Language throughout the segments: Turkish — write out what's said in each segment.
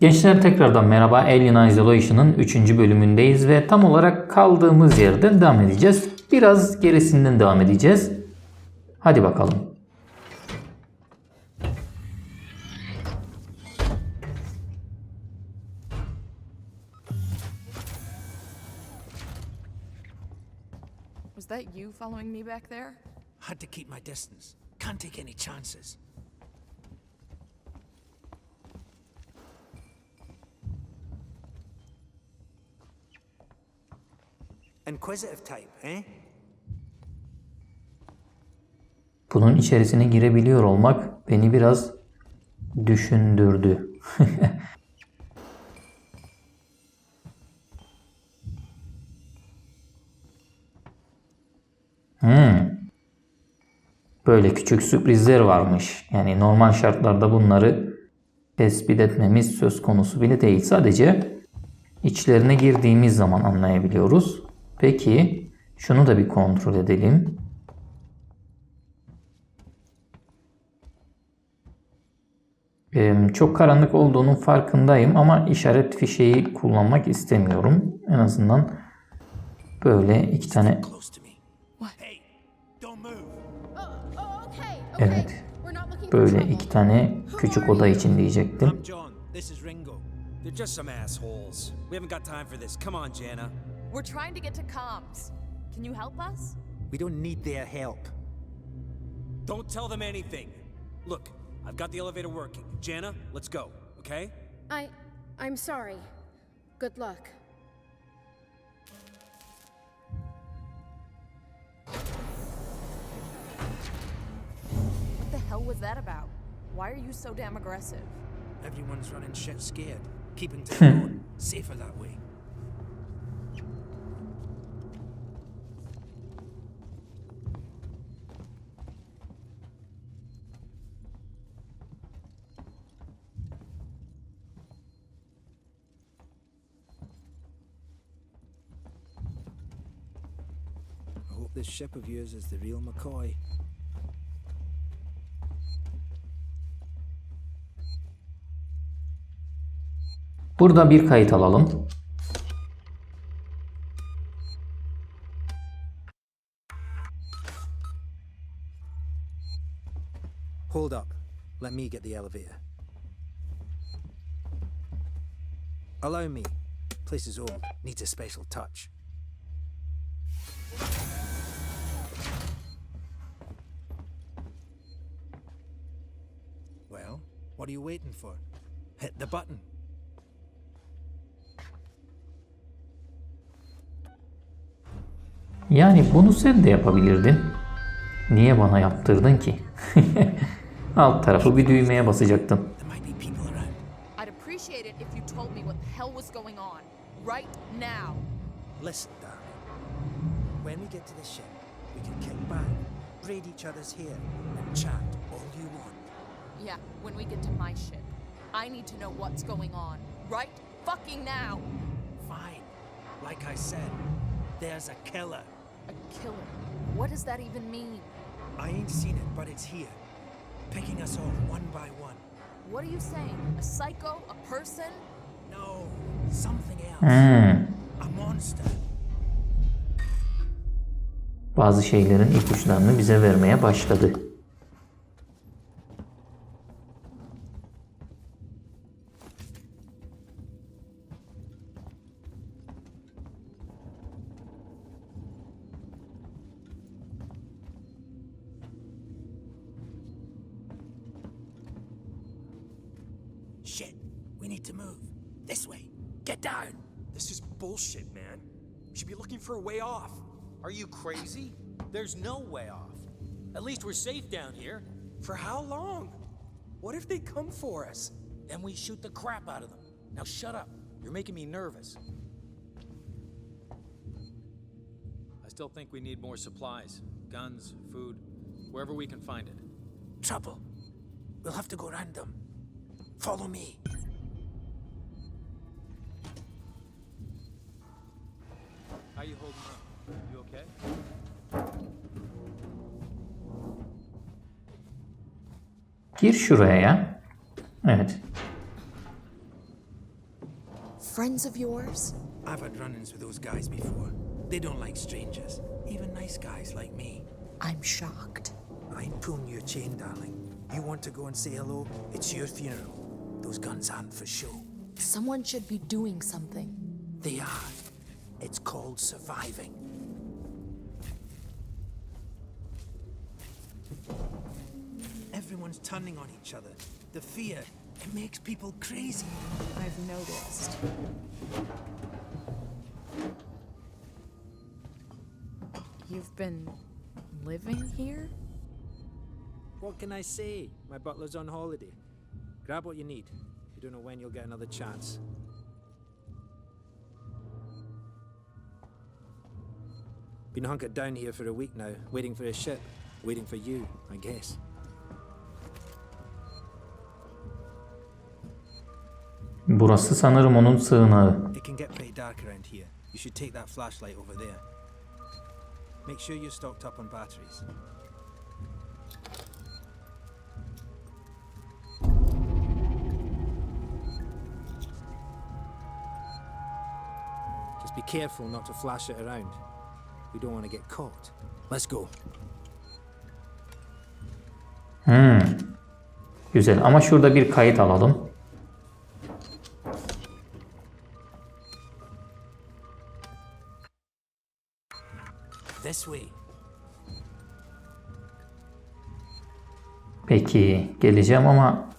Gençler tekrardan merhaba. Alien Isolation'ın 3. bölümündeyiz ve tam olarak kaldığımız yerden devam edeceğiz. Biraz gerisinden devam edeceğiz. Hadi bakalım. Was that you following me back there? Had to keep my distance. Can't take any chances. Inquisitive type, eh? Bunun içerisine girebiliyor olmak beni biraz düşündürdü. hmm. Böyle küçük sürprizler varmış. Yani normal şartlarda bunları tespit etmemiz söz konusu bile değil. Sadece içlerine girdiğimiz zaman anlayabiliyoruz. Peki şunu da bir kontrol edelim. Ee, Çok karanlık olduğunun farkındayım ama işaret fişeği kullanmak istemiyorum. En azından böyle iki tane. Oh, oh, evet böyle iki tane küçük oda için diyecektim. They're just some assholes. We haven't got time for this. Come on, Jana. We're trying to get to comms. Can you help us? We don't need their help. Don't tell them anything. Look, I've got the elevator working. Jana, let's go, okay? I, I'm sorry. Good luck. What the hell was that about? Why are you so damn aggressive? Everyone's running shit scared. Keeping to the road. Safer that way. This ship of yours is the real McCoy. Burada bir kayıt alalım. Hold up. Let me get the elevator. Allow me. Place is old. Needs a special touch. What are you waiting for? Hit the button. Yani bunu sen de yapabilirdin. Niye bana yaptırdın ki? Alt tarafı bir düğmeye basacaktın. There might be people around. I'd appreciate it if you told me what the hell was going on. Right now. Listen, darling. When we get to the ship, we can kick back, braid each other's hair, and chat. Yeah, when we get to my ship. I need to know what's going on. Right fucking now. Fine. Like I said, there's a killer. A killer. What does that even mean? I ain't seen it, but it's here. Picking us off one by one. What are you saying? A psycho? A person? No, something else. Hmm. A monster. Bazı şeylerin ipuçlarını bize vermeye başladı. There's no way off. At least we're safe down here. For how long? What if they come for us? Then we shoot the crap out of them. Now shut up. You're making me nervous. I still think we need more supplies guns, food, wherever we can find it. Trouble. We'll have to go round them. Follow me. How you holding up? You okay? Gir şuraya. Evet. Friends of yours? I've had run ins with those guys before. They don't like strangers, even nice guys like me. I'm shocked. I'm pulling your chain, darling. You want to go and say hello? It's your funeral. Those guns aren't for show. Someone should be doing something. They are. It's called surviving. Turning on each other. The fear, it makes people crazy. I've noticed. You've been living here? What can I say? My butler's on holiday. Grab what you need. You don't know when you'll get another chance. Been hunkered down here for a week now, waiting for a ship. Waiting for you, I guess. Stocked up on batteries. Just be careful not to flash it around. We don't want to get caught. Let's go. Hmm. Güzel ama şurada bir kayıt alalım. This way. Peki geleceğim ama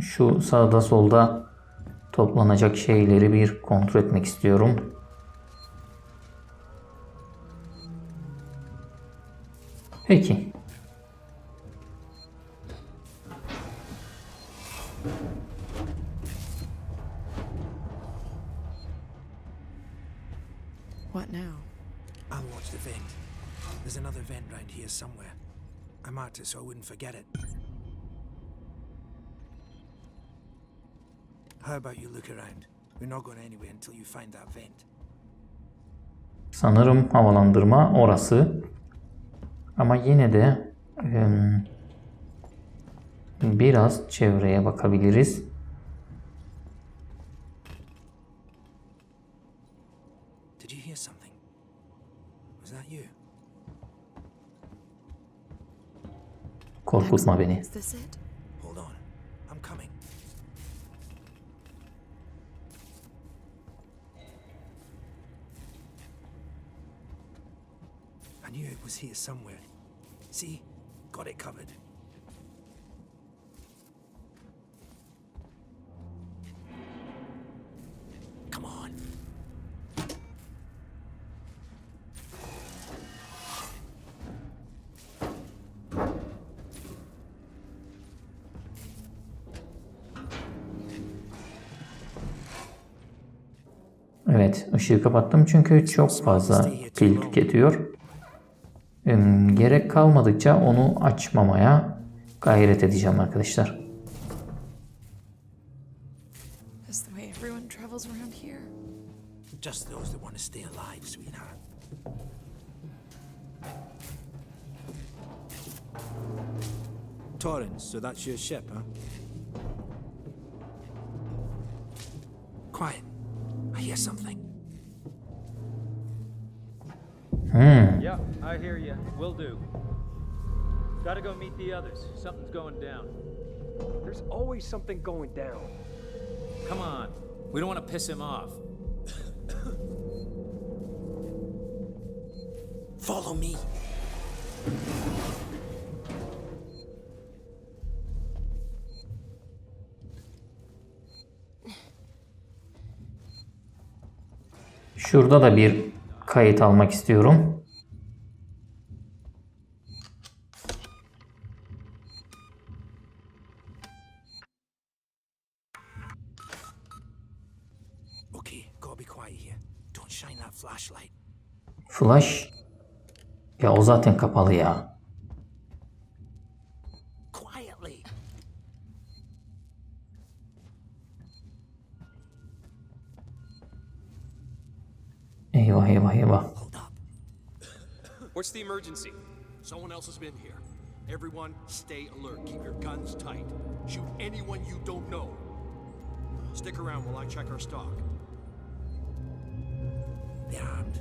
şu sağda solda toplanacak şeyleri bir kontrol etmek istiyorum. Peki. So I wouldn't forget it. How about you look around? We're not going anywhere until you find that vent. Sanırım havalandırma orası. Ama yine de em, biraz çevreye bakabiliriz. Did you hear something? Was that you? Knew it was here somewhere. See? Got it covered. Come on. Evet, ışığı kapattım çünkü çok fazla pil tüketiyor. Gerek kalmadıkça onu açmamaya gayret edeceğim arkadaşlar. Is the way everyone travels around here? Just those that want to stay alive, sweetheart. Torrens, so that's your ship, huh? Quiet. I hear something. Hmm. Yeah, I hear you. Will do. Gotta go meet the others. Something's going down. There's always something going down. Come on. We don't want to piss him off. Follow me. Şurada da bir kayıt almak istiyorum. Okay, gotta be quiet here. Don't shine that flashlight. Flash. Ya o zaten kapalı ya. The emergency? Someone else has been here. Everyone, stay alert. Keep your guns tight. Shoot anyone you don't know. Stick around while I check our stock. They're armed.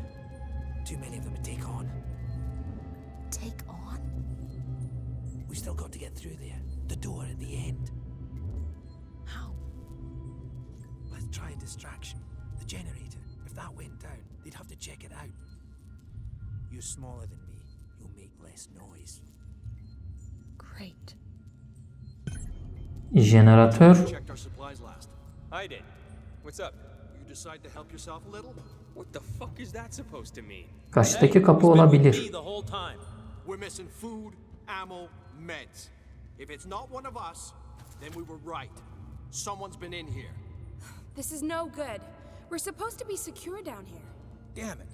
Too many of them to take on. Take on? We still got to get through there. The door at the end. How? Let's try a distraction. The generator. If that went down, they'd have to check it out. You're smaller than me. You'll make less noise. Great. Jeneratör Checked our supplies last. I did. What's up? You decide to help yourself a little? What the fuck is that supposed to mean? karşıdaki kapı It's been with olabilir. me the whole time. We're missing food, ammo, meds. If it's not one of us, then we were right. Someone's been in here. This is no good. We're supposed to be secure down here. Damn it.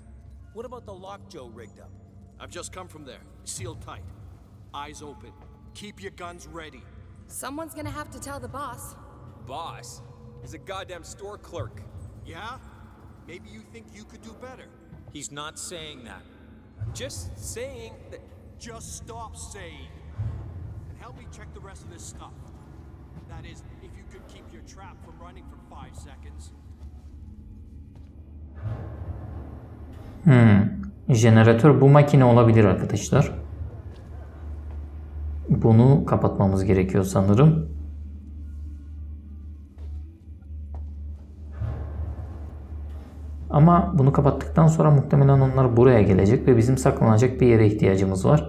What about the lock Joe rigged up? I've just come from there. Sealed tight. Eyes open. Keep your guns ready. Someone's gonna have to tell the boss. Boss. He's a goddamn store clerk. Yeah? Maybe you think you could do better. He's not saying that. Just saying that. Just stop saying. And help me check the rest of this stuff. That is, if you could keep your trap from running for five seconds. Jeneratör bu makine olabilir arkadaşlar. Bunu kapatmamız gerekiyor sanırım. Ama bunu kapattıktan sonra muhtemelen onlar buraya gelecek ve bizim saklanacak bir yere ihtiyacımız var.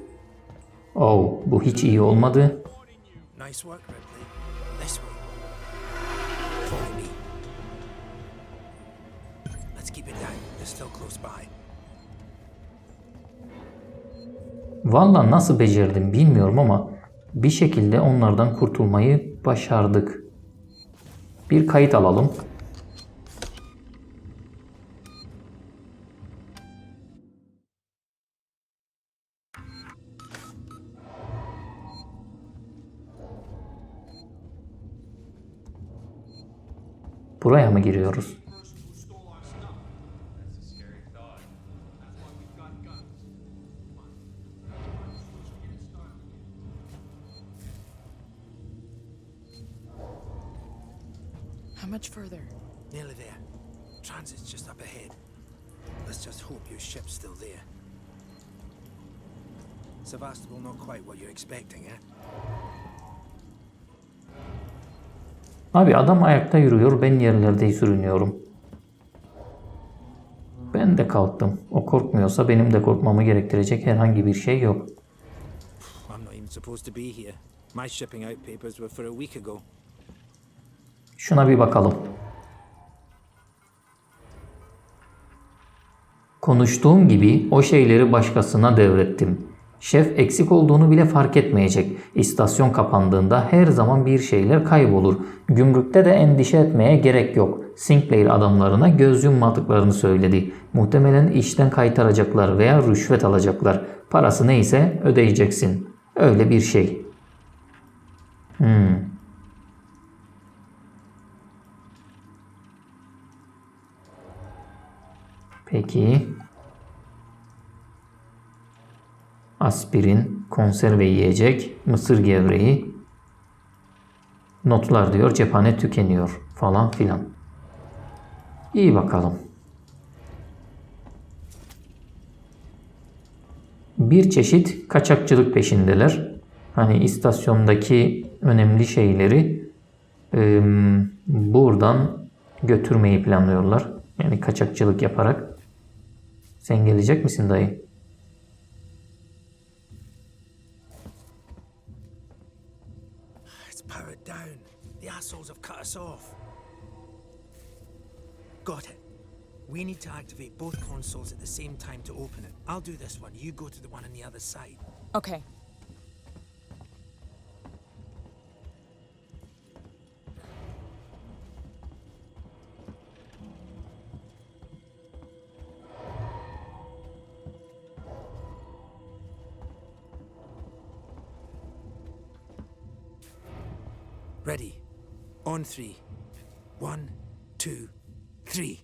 Oh, bu hiç iyi olmadı. Valla nasıl becerdim bilmiyorum ama bir şekilde onlardan kurtulmayı başardık. Bir kayıt alalım. Buraya mı giriyoruz? How much further? Nearly there. Transit's just up ahead. Let's just hope your ship's still there. Sevastopol not quite what you're expecting, eh? Abi adam ayakta yürüyor, ben yerlerde sürünüyorum. Ben de kalktım. O korkmuyorsa benim de korkmamı gerektirecek herhangi bir şey yok. Şuna bir bakalım. Konuştuğum gibi o şeyleri başkasına devrettim. Şef eksik olduğunu bile fark etmeyecek. İstasyon kapandığında her zaman bir şeyler kaybolur. Gümrükte de endişe etmeye gerek yok. Sinclair adamlarına göz yummadıklarını söyledi. Muhtemelen işten kaytaracaklar veya rüşvet alacaklar. Parası neyse ödeyeceksin. Öyle bir şey. Hmm. Peki. Aspirin, konserve yiyecek, mısır gevreği. Notlar diyor cephane tükeniyor falan filan. İyi bakalım. Bir çeşit kaçakçılık peşindeler. Hani istasyondaki önemli şeyleri e, buradan götürmeyi planlıyorlar. Yani kaçakçılık yaparak. Sen gelecek misin dayı? Assholes have cut us off. Got it. We need to activate both consoles at the same time to open it. I'll do this one. You go to the one on the other side. Okay. Ready. On three. One, two, three.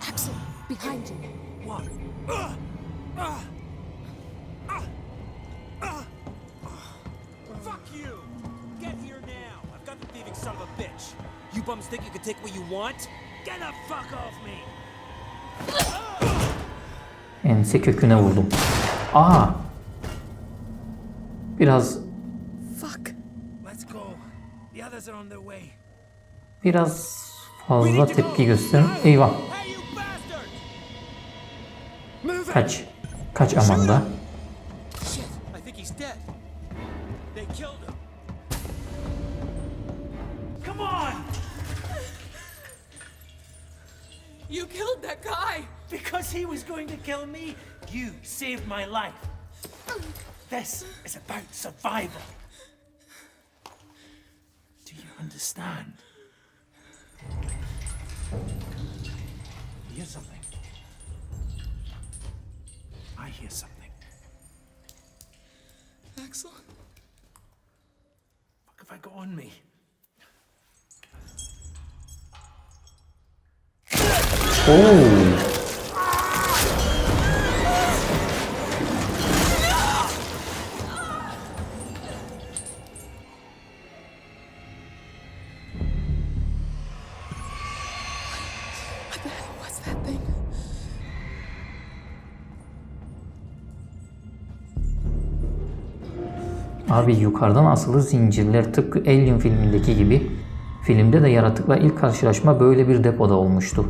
Axel, behind you. What? Ah! Ah! Fuck you! Get here now! I've got the thieving son of a bitch! You bums think you can take what you want? Get the fuck off me! Ense köküne vurdum. Aa! Way. biraz fazla tepki gösterin. Eyvah. Hey, you bastard! Move it! Kaç. Kaç Amanda. Shit, I think he's dead. They killed him. Come on! You killed that guy! Because he was going to kill me, you saved my life. This is about survival. Do you understand? Hear something. I hear something. Axel? What have I got on me? Oo. Abi yukarıdan asılı zincirler tıpkı Alien filmindeki gibi. Filmde de yaratıkla ilk karşılaşma böyle bir depoda olmuştu.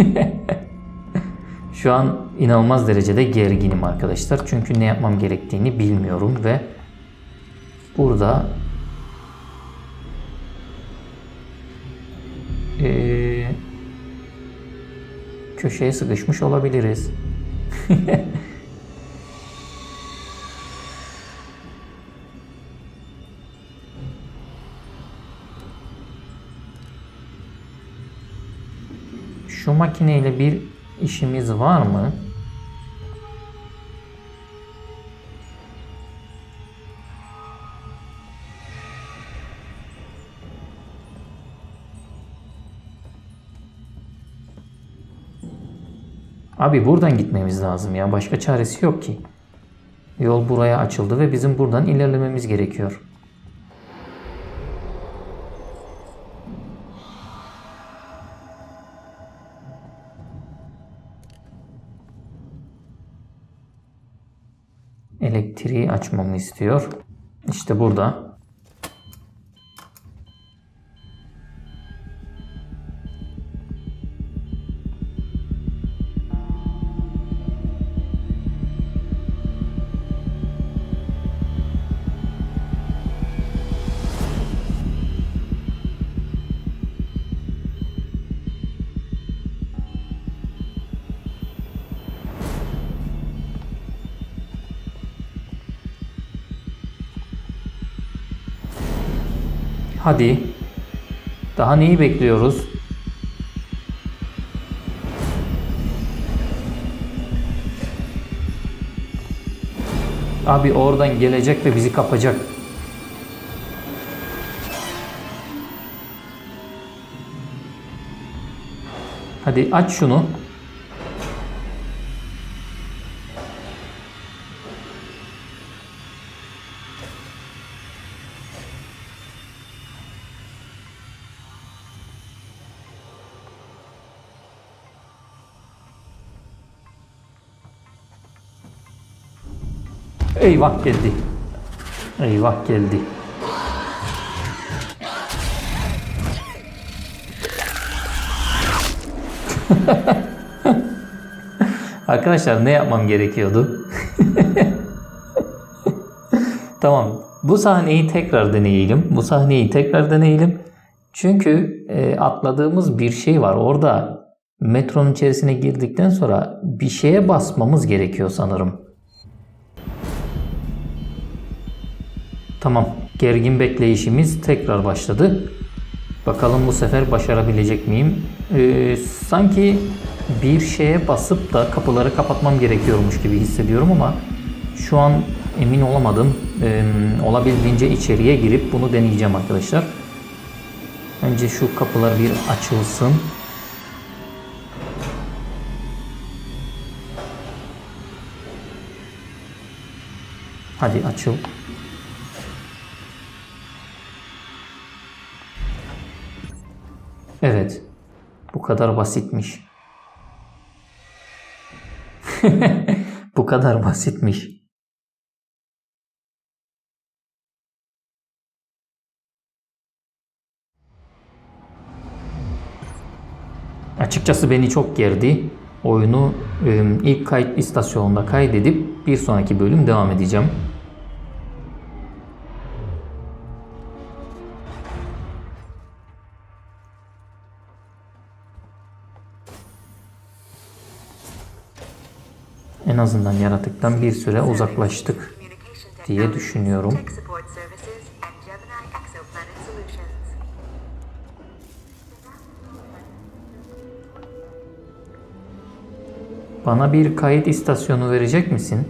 Şu an inanılmaz derecede gerginim arkadaşlar. Çünkü ne yapmam gerektiğini bilmiyorum ve burada eee, köşeye sıkışmış olabiliriz. var mı? Abi buradan gitmemiz lazım ya. Başka çaresi yok ki. Yol buraya açıldı ve bizim buradan ilerlememiz gerekiyor. Elektriği açmamı istiyor. İşte burada. Hadi. Daha neyi bekliyoruz? Abi oradan gelecek ve bizi kapacak. Hadi aç şunu. Eyvah geldi. Eyvah geldi. Arkadaşlar ne yapmam gerekiyordu? tamam. Bu sahneyi tekrar deneyelim. Bu sahneyi tekrar deneyelim. Çünkü e, atladığımız bir şey var. Orada metronun içerisine girdikten sonra bir şeye basmamız gerekiyor sanırım. Tamam. Gergin bekleyişimiz tekrar başladı. Bakalım bu sefer başarabilecek miyim? Ee, sanki bir şeye basıp da kapıları kapatmam gerekiyormuş gibi hissediyorum ama şu an emin olamadım. Ee, olabildiğince içeriye girip bunu deneyeceğim arkadaşlar. Önce şu kapılar bir açılsın. Hadi açıl. Evet. Bu kadar basitmiş. Bu kadar basitmiş. Açıkçası beni çok gerdi. Oyunu ilk kayıt istasyonunda kaydedip bir sonraki bölüm devam edeceğim. En azından yaratıktan bir süre uzaklaştık diye düşünüyorum. Bana bir kayıt istasyonu verecek misin?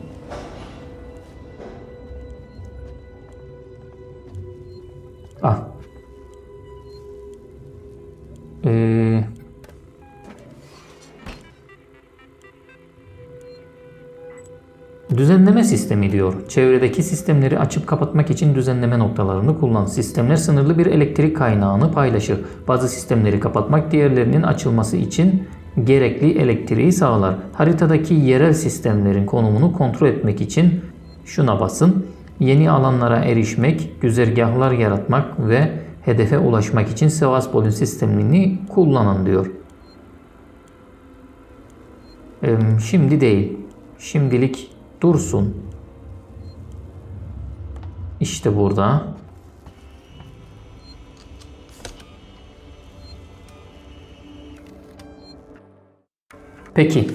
Sistemi diyor. Çevredeki sistemleri açıp kapatmak için düzenleme noktalarını kullan. Sistemler sınırlı bir elektrik kaynağını paylaşır. Bazı sistemleri kapatmak diğerlerinin açılması için gerekli elektriği sağlar. Haritadaki yerel sistemlerin konumunu kontrol etmek için şuna basın. Yeni alanlara erişmek, güzergahlar yaratmak ve hedefe ulaşmak için Sevastopol'ün sistemini kullanın diyor. Şimdi değil. Şimdilik dursun. İşte burada. Peki.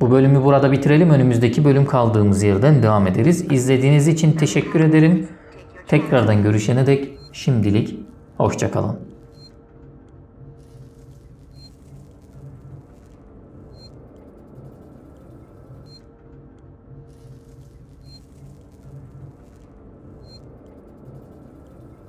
Bu bölümü burada bitirelim. Önümüzdeki bölüm kaldığımız yerden devam ederiz. İzlediğiniz için teşekkür ederim. Tekrardan görüşene dek şimdilik hoşçakalın.